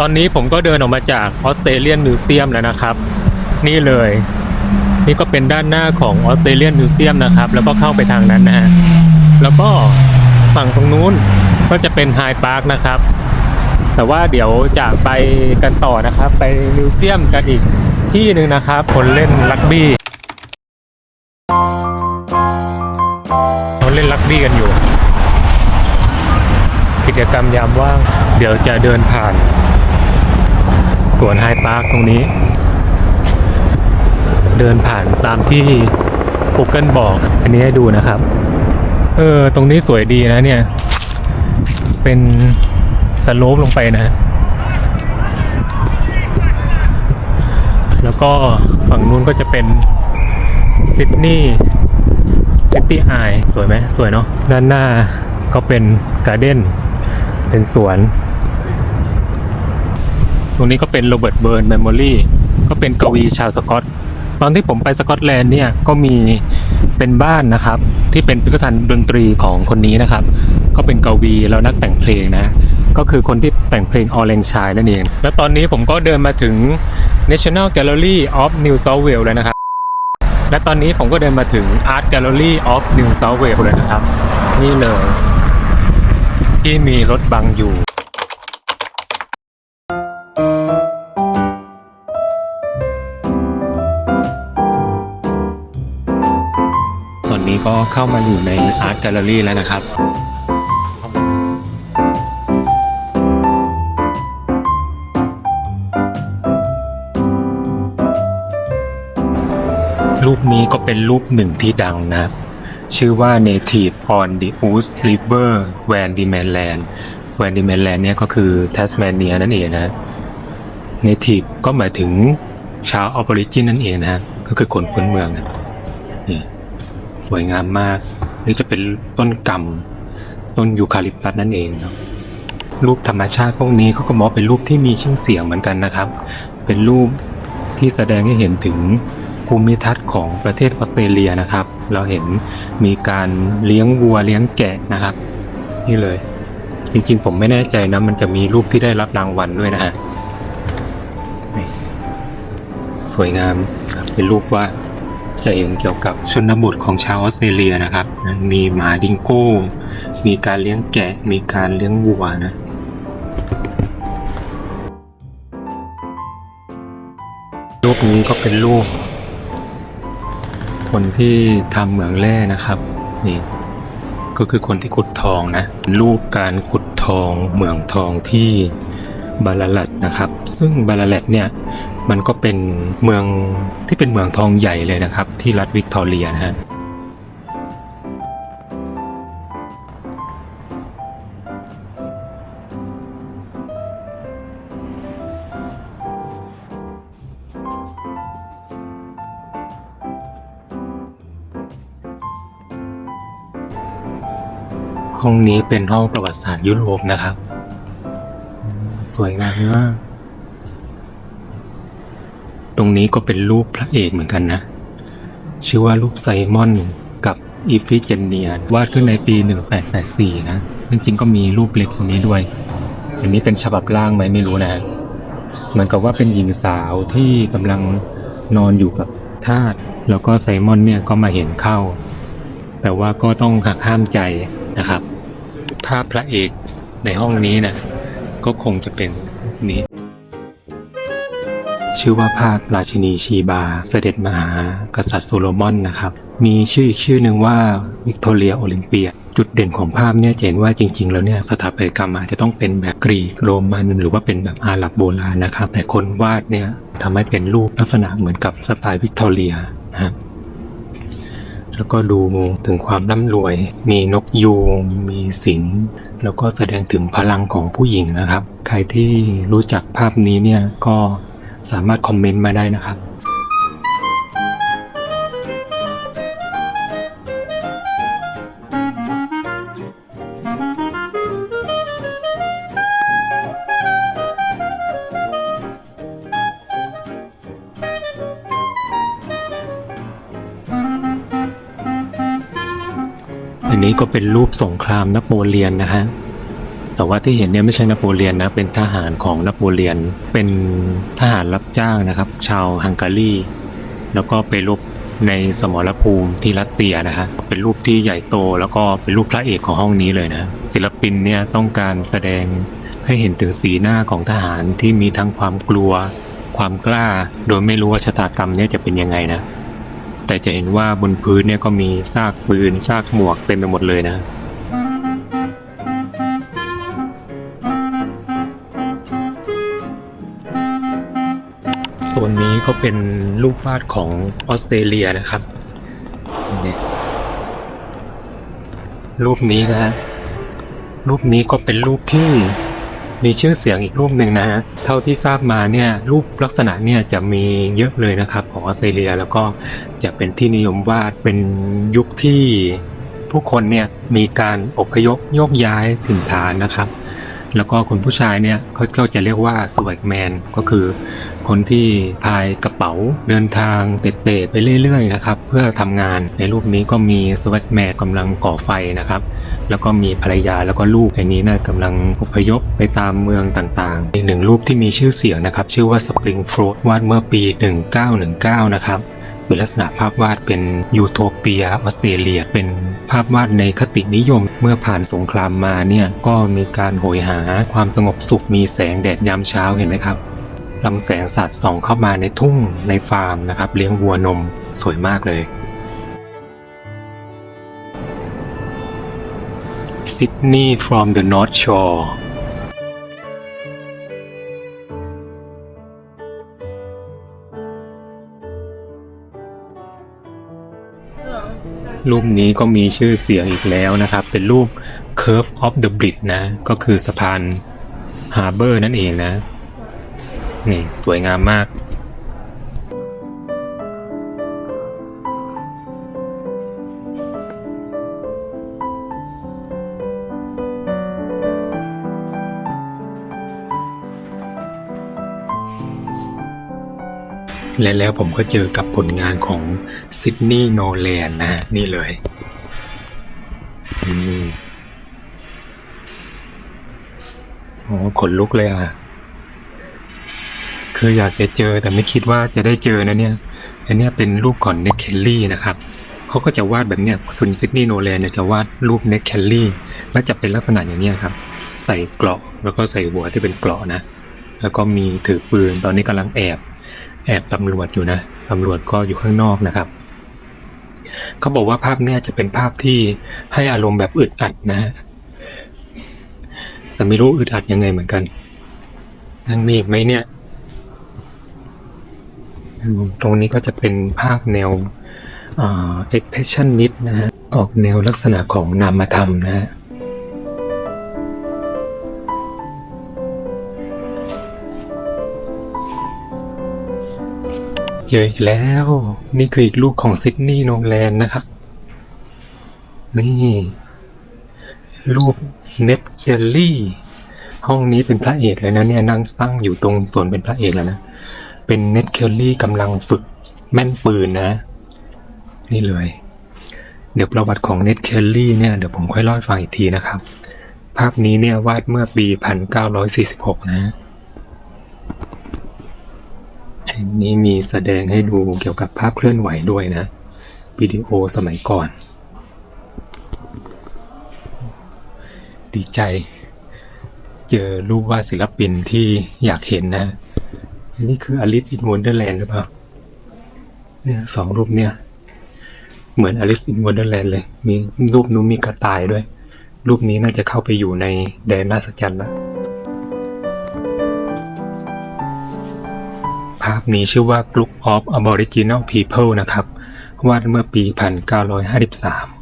ตอนนี้ผมก็เดินออกมาจากออสเตรเลียนมิวเซียมแล้วนะครับ นี่เลย นี่ก็เป็นด้านหน้าของออสเตรเลียนมิวเซียมนะครับ แล้วก็เข้าไปทางนั้นนะฮะแล้วก็ฝั่งตรงนู้นก็จะเป็นไฮพาร์คนะครับ แต่ว่าเดี๋ยวจะไปกันต่อนะครับ ไปมิวเซียมกันอีกที่หนึ่งนะครับ คนเล่นรักบี้เขาเล่นรักบี้กันอยู่ กิจกรรมยามว่าง เดี๋ยวจะเดินผ่าน สวนไฮพาร์คตรงนี้ เดินผ่านตามที่ Google บอก อันนี้ให้ดูนะครับ เออ ตรงนี้สวยดีนะเนี่ย เป็นสโลปลงไปนะ แล้วก็ฝั่งนู้นก็จะเป็นซิดนีย์ซิตี้ไอสวยไหม สวยเนาะด้านหน้าก็เป็นการ์เด้นเป็นสวน ตรงนี้ก็เป็นโรเบิร์ตเบิร์นเมมโมรีก็เป็นกวีชาวสกอต ตอนที่ผมไปสกอตแลนด์เนี่ยก็มีเป็นบ้านนะครับ ที่เป็นพิพิธภัณฑ์ดนตรีของคนนี้นะครับ ก็เป็นกวีแล้วนักแต่งเพลงนะ ก็คือคนที่แต่งเพลงออเรนชายนั่นเอง แล้วตอนนี้ผมก็เดินมาถึง National Gallery of New South Wales แล้วนะครับ และตอนนี้ผมก็เดินมาถึง Art Gallery of New South Wales เลยนะครับ นี่เลย ที่มีรถบังอยู่ ก็เข้ามาอยู่ใน Art Gallery แล้วนะครับรูปนี้ก็เป็นรูปหนึ่งที่ดังนะ ชื่อว่า Native on the Ouse River Van d i m e l a n d Van d i m e l a n d เนี่ยก็คือ Tasmania นั่นเองนะ Native ก็หมายถึงชาวออ r i ริจินนั่นเองนะ ก็คือคนพื้นเมืองนะ สวยงามมากนี่จะเป็นต้นกำต้นยูคาลิปตัสนั่นเองเนาะรูปธรรมชาติพวกนี้เขาก็มองเป็นรูปที่มีชื่อเสียงเหมือนกันนะครับ เป็นรูปที่แสดงให้เห็นถึงภูมิทัศน์ของประเทศออสเตรเลียนะครับ เราเห็นมีการเลี้ยงวัวเลี้ยงแกะนะครับ นี่เลย จริงๆ ผมไม่แน่ใจนะมันจะมีรูปที่ได้รับรางวัลด้วยนะฮะสวยงามเป็นรูปว่าด จะเห็นเกี่ยวกับชนบทของชาวออสเตรเลียนะครับ มีหมาดิงโก้ มีการเลี้ยงแกะ มีการเลี้ยงวัวนะรูปนี้ก็เป็นรูปคนที่ทำเหมืองแร่นะครับนี่ก็คือคนที่ขุดทองนะรูปการขุดทองเหมืองทองที่ บาลาลัดนะครับ ซึ่งบาลาลัดเนี่ยมันก็เป็นเมืองที่เป็นเมืองทองใหญ่เลยนะครับ ที่รัฐวิกตอเรียนะฮะห้องนี้เป็นห้องประวัติศาสตร์ยุโรปนะครับ สวยงามมาก ตรงนี้ก็เป็นรูปพระเอกเหมือนกันนะ ชื่อว่ารูปไซมอนกับอีฟิเจเนีย วาดขึ้นในปี 1884 นะ จริงๆก็มีรูปเล็กตรงนี้ด้วย อันนี้เป็นฉบับล่างไหมไม่รู้นะ เหมือนกับว่าเป็นหญิงสาวที่กำลังนอนอยู่กับทาสแล้วก็ไซมอนเนี่ยก็มาเห็นเข้า แต่ว่าก็ต้องหักห้ามใจนะครับ ภาพพระเอกในห้องนี้นะ ก็คงจะเป็นนี้ ชื่อว่าภาพราชินีชีบา เสด็จมหากษัตริย์โซโลมอนนะครับ มีชื่ออีกชื่อหนึ่งว่าวิกตอเรียโอลิมเปียจุดเด่นของภาพเนี่ยเห็นว่าจริง ๆ แล้วเนี่ยสถาปัตยกรรมอาจจะต้องเป็นแบบกรีกโรมันหรือว่าเป็นแบบอาหรับโบราณนะครับ แต่คนวาดเนี่ยทำให้เป็นรูปลักษณะเหมือนกับสไตล์วิกตอเรียนะครับ แล้วก็ดูถึงความร่ำรวย มีนกยูงมีสิงแล้วก็แสดงถึงพลังของผู้หญิงนะครับ ใครที่รู้จักภาพนี้เนี่ยก็สามารถคอมเมนต์มาได้นะครับ ก็เป็นรูปสงครามนโปเลียนนะฮะแต่ว่าที่เห็นเนี่ยไม่ใช่นโปเลียนนะเป็นทหารของนโปเลียน เป็นทหารรับจ้างนะครับ ชาวฮังการีแล้วก็ไปรบในสมรภูมิที่รัสเซียนะฮะเป็นรูปที่ใหญ่โตแล้วก็เป็นรูปพระเอกของห้องนี้เลยนะศิลปินเนี่ยต้องการแสดงให้เห็นถึงสีหน้าของทหารที่มีทั้งความกลัว ความกล้า โดยไม่รู้ว่าชะตากรรมเนี่ยจะเป็นยังไงนะ แต่จะเห็นว่าบนพื้นเนี่ยก็มีซากปืนซากหมวกเต็มไปหมดเลยนะโซนนี้ก็เป็นรูปวาดของออสเตรเลียนะครับนี่รูปนี้นะฮะรูปนี้ก็เป็นรูปที่ มีชื่อเสียงอีกรูปหนึ่งนะฮะ เท่าที่ทราบมาเนี่ยรูปลักษณะเนี่ยจะมีเยอะเลยนะครับของออสเตรเลียแล้วก็จะเป็นที่นิยมวาดเป็นยุคที่ผู้คนเนี่ยมีการอพยพโยกย้ายถิ่นฐานนะครับ แล้วก็คนผู้ชายเนี่ยเขาจะเรียกว่าสว a กแมนก็คือคนที่พายกระเป๋าเดินทางเตะไปเรื่อยๆนะครับเพื่อทำงานในรูปนี้ก็มีสว a กแมนกำลังก่อไฟนะครับ แล้วก็มีภรรยาแล้วก็ลูกอันนี้น่ากำลังอพยพไปตามเมืองต่างๆอีกหนึ่งรูปที่มีชื่อเสียงนะครับ ชื่อว่า Spring Fruit วาดเมื่อปี 1919 นะครับ เป็นลักษณะภาพวาดเป็นยูโทเปียออสเตรเลีย เป็นภาพวาดในคตินิยมเมื่อผ่านสงครามมาเนี่ยก็มีการโหยหาความสงบสุขมีแสงแดดยามเช้าเห็นไหมครับลำแสงสาดส่องเข้ามาในทุ่งในฟาร์มนะครับ เลี้ยงวัวนมสวยมากเลย Sydney from the North Shore รูปนี้ก็มีชื่อเสียงอีกแล้วนะครับ เป็นรูป Curve of the Bridge นะ ก็คือสะพานฮาเบอร์นั่นเองนะ นี่สวยงามมาก และแล้วผมก็เจอกับผลงานของซิดนีย์โนแลนนะฮะ นี่เลยอืมโอ้ขนลุกเลยอะ คืออยากจะเจอแต่ไม่คิดว่าจะได้เจอนะเนี่ย อันเนี้ยเป็นรูปของเน็กเคลลี่นะครับเขาก็จะวาดแบบเนี้ยซุนซิดนีย์โนแลนเนี่ยจะวาดรูปเน็กเคลลี่และจะเป็นลักษณะอย่างเนี้ยครับ ใส่เกราะแล้วก็ใส่หัวที่เป็นเกราะนะ แล้วก็มีถือปืนตอนนี้กำลังแอบ แอบตำรวจอยู่นะตำรวจก็อยู่ข้างนอกนะครับเขาบอกว่าภาพเนี้ยจะเป็นภาพที่ให้อารมณ์แบบอึดอัดนะฮะแต่ไม่รู้อึดอัดยังไงเหมือนกันยังมีไหมเนี่ย ตรงนี้ก็จะเป็นภาพแนวเอ่า expressionist นะฮะออกแนวลักษณะของนามธรรมนะฮะ เจออีกแล้ว นี่คืออีกลูกของซิดนีย์โนแลนด์นะครับ นี่รูปเน็ตเจลลี่ ห้องนี้เป็นพระเอกเลยนะเนี่ยนั่งตั้งอยู่ตรงส่วนเป็นพระเอกแล้วนะ เป็นเน็ตเคลลี่กำลังฝึกแม่นปืนนะ นี่เลย เดี๋ยวประวัติของเน็ตเคลลี่เนี่ยเดี๋ยวผมค่อยเล่าให้ฟังอีกทีนะครับ ภาพนี้เนี่ยวาดเมื่อปี 1946 นะ อันนี้มีแสดงให้ดูเกี่ยวกับภาพเคลื่อนไหวด้วยนะ วิดีโอสมัยก่อน ดีใจ เจอรูปวาดศิลปินที่อยากเห็นนะ อันนี้คืออลิสอินว o นเดอร์แลนด์หรือเปล่า เนี่ยสองรูปเนี่ย เหมือนอลิสอินว o นเดอร์แลนด์เลย มีรูปนู้นมีกระต่ายด้วย รูปนี้น่าจะเข้าไปอยู่ในแดนมาสจันแล้ว ภาพนี้ชื่อว่า Group of Aboriginal People นะครับ วาดเมื่อปี 1953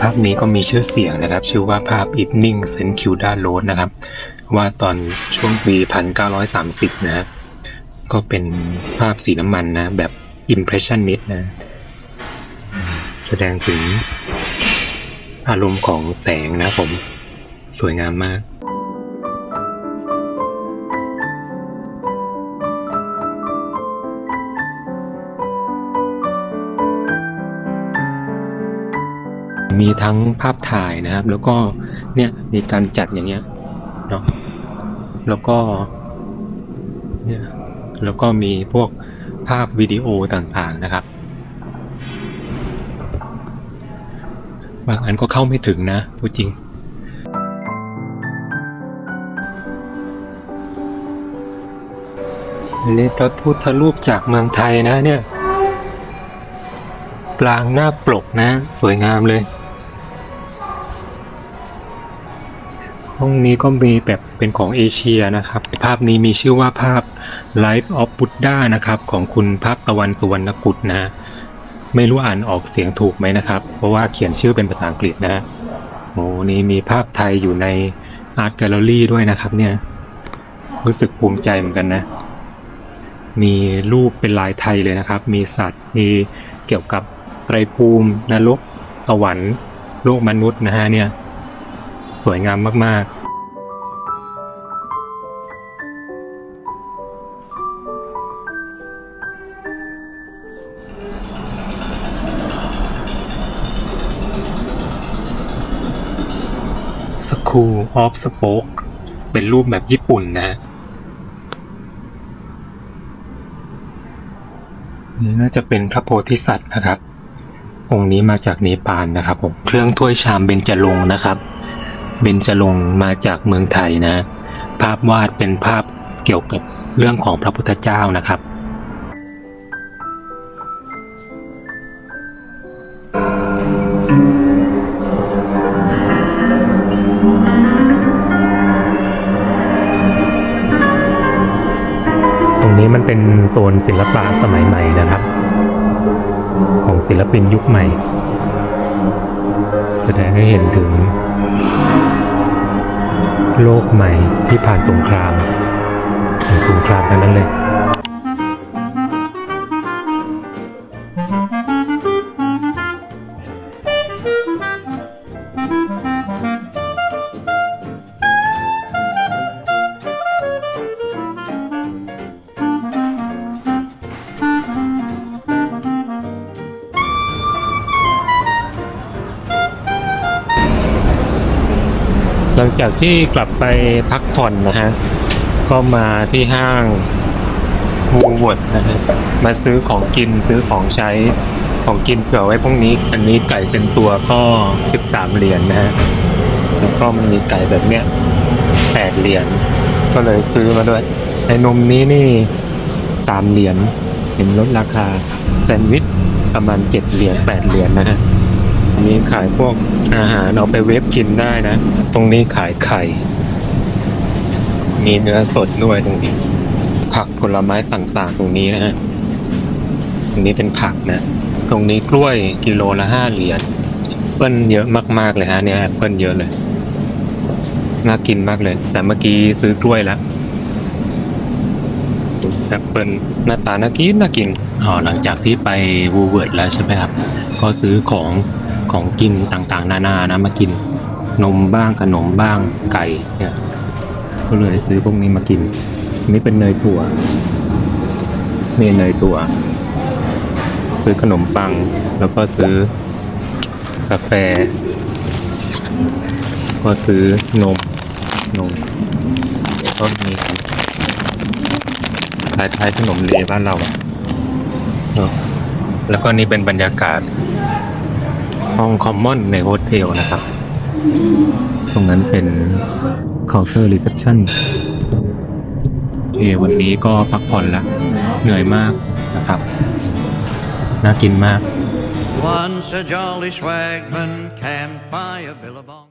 ภาพนี้ก็มีชื่อเสียงนะครับ ชื่อว่าภาพ Evening St Kilda Road นะครับ ว่าตอนช่วงปี 1930 นะก็เป็นภาพสีน้ำมันนะแบบ Impressionist นะ แสดงถึงอารมณ์ของแสงนะผม สวยงามมาก มีทั้งภาพถ่ายนะครับ แล้วก็เนี่ยมีการจัดอย่างเงี้ยเนาะแล้วก็เนี่ยแล้วก็มีพวกภาพวิดีโอต่างๆนะครับ บางอันก็เข้าไม่ถึงนะพูดจริงอันนี้พระพุทธรูปจากเมืองไทยนะเนี่ยปรางหน้าปลกนะ สวยงามเลย ห้องนี้ก็มีแบบเป็นของเอเชียนะครับ ภาพนี้มีชื่อว่าภาพ Life of Buddha นะครับ ของคุณภาพตะวันสุวรรณกุลนะ ไม่รู้อ่านออกเสียงถูกไหมนะครับ เพราะว่าเขียนชื่อเป็นภาษาอังกฤษนะโอ้นี่มีภาพไทยอยู่ในอาร์ตแกลเลอรี่ด้วยนะครับเนี่ย รู้สึกภูมิใจเหมือนกันนะ มีรูปเป็นลายไทยเลยนะครับ มีสัตว์ มีเกี่ยวกับไตรภูมินรกสวรรค์ โลกมนุษย์นะฮะเนี่ย สวยงามมากๆ School of Spoke เป็นรูปแบบญี่ปุ่นนะฮะนี่น่าจะเป็นพระโพธิสัตว์นะครับ องค์นี้มาจากเนปาลนะครับผม เครื่องถ้วยชามเบญจรงค์นะครับ เบญจรงมาจากเมืองไทยนะ ภาพวาดเป็นภาพเกี่ยวกับเรื่องของพระพุทธเจ้านะครับตรงนี้มันเป็นโซนศิลปะสมัยใหม่นะครับ ของศิลปินยุคใหม่ แสดงให้เห็นถึง โลกใหม่ที่ผ่านสงครามสงครามทั้งนั้นเลย หลังจากที่กลับไปพักผ่อนนะฮะ ก็มาที่ห้างวูวิร์ดนะฮะ มาซื้อของกินซื้อของใช้ ของกินเผื่อไว้พวกนี้ อันนี้ไก่เป็นตัวก็ 13 เหรียญนะฮะ แล้วก็มีไก่แบบเนี้ย8เหรียญ ก็เลยซื้อมาด้วย ไอ้นมนี้นี่ 3 เหรียญ เห็นลดราคา แซนด์วิชประมาณ 7 เหรียญ 8 เหรียญนะฮะ นี้ขายพวกอาหารเอาไปเวฟกินได้นะ ตรงนี้ขายไข่ มีเนื้อสดด้วยตรงนี้ ผักผลไม้ต่างๆ ตรงนี้นะฮะตรงนี้เป็นผักนะ ตรงนี้กล้วยกิโลละห้าเหรียญเปิ้ลเยอะมากๆเลยฮะเนี่ยแอปเปิ้ลเยอะเลยน่ากินมากเลย แต่เมื่อกี้ซื้อกล้วยแล้วแอปเปิ้ลหน้าตาน่ากินน่ากินอ๋อหลังจากที่ไปวูเวิร์ดแล้วใช่ไหมครับ ก็ซื้อของ ของกินต่างๆ นานานะมากินนมบ้างขนมบ้างไก่เนี่ยก็เลยซื้อพวกนี้มากินนี่เป็นเนยถั่วนี่เนยถั่ว ซื้อขนมปังแล้วก็ซื้อกาแฟ ก็ซื้อนมนมแล้วก็มีคล้ายๆขนมเลบ้านเราเนอะแล้วก็นี่เป็นบรรยากาศ ห้องคอมมอนในโฮเทลนะครับ ตรงนั้นเป็นเคาน์เตอร์รีเซพชันเอวันนี้ก็พักผ่อนละ เหนื่อยมากนะครับ น่ากินมาก Once a jolly swagman camped by a billabong.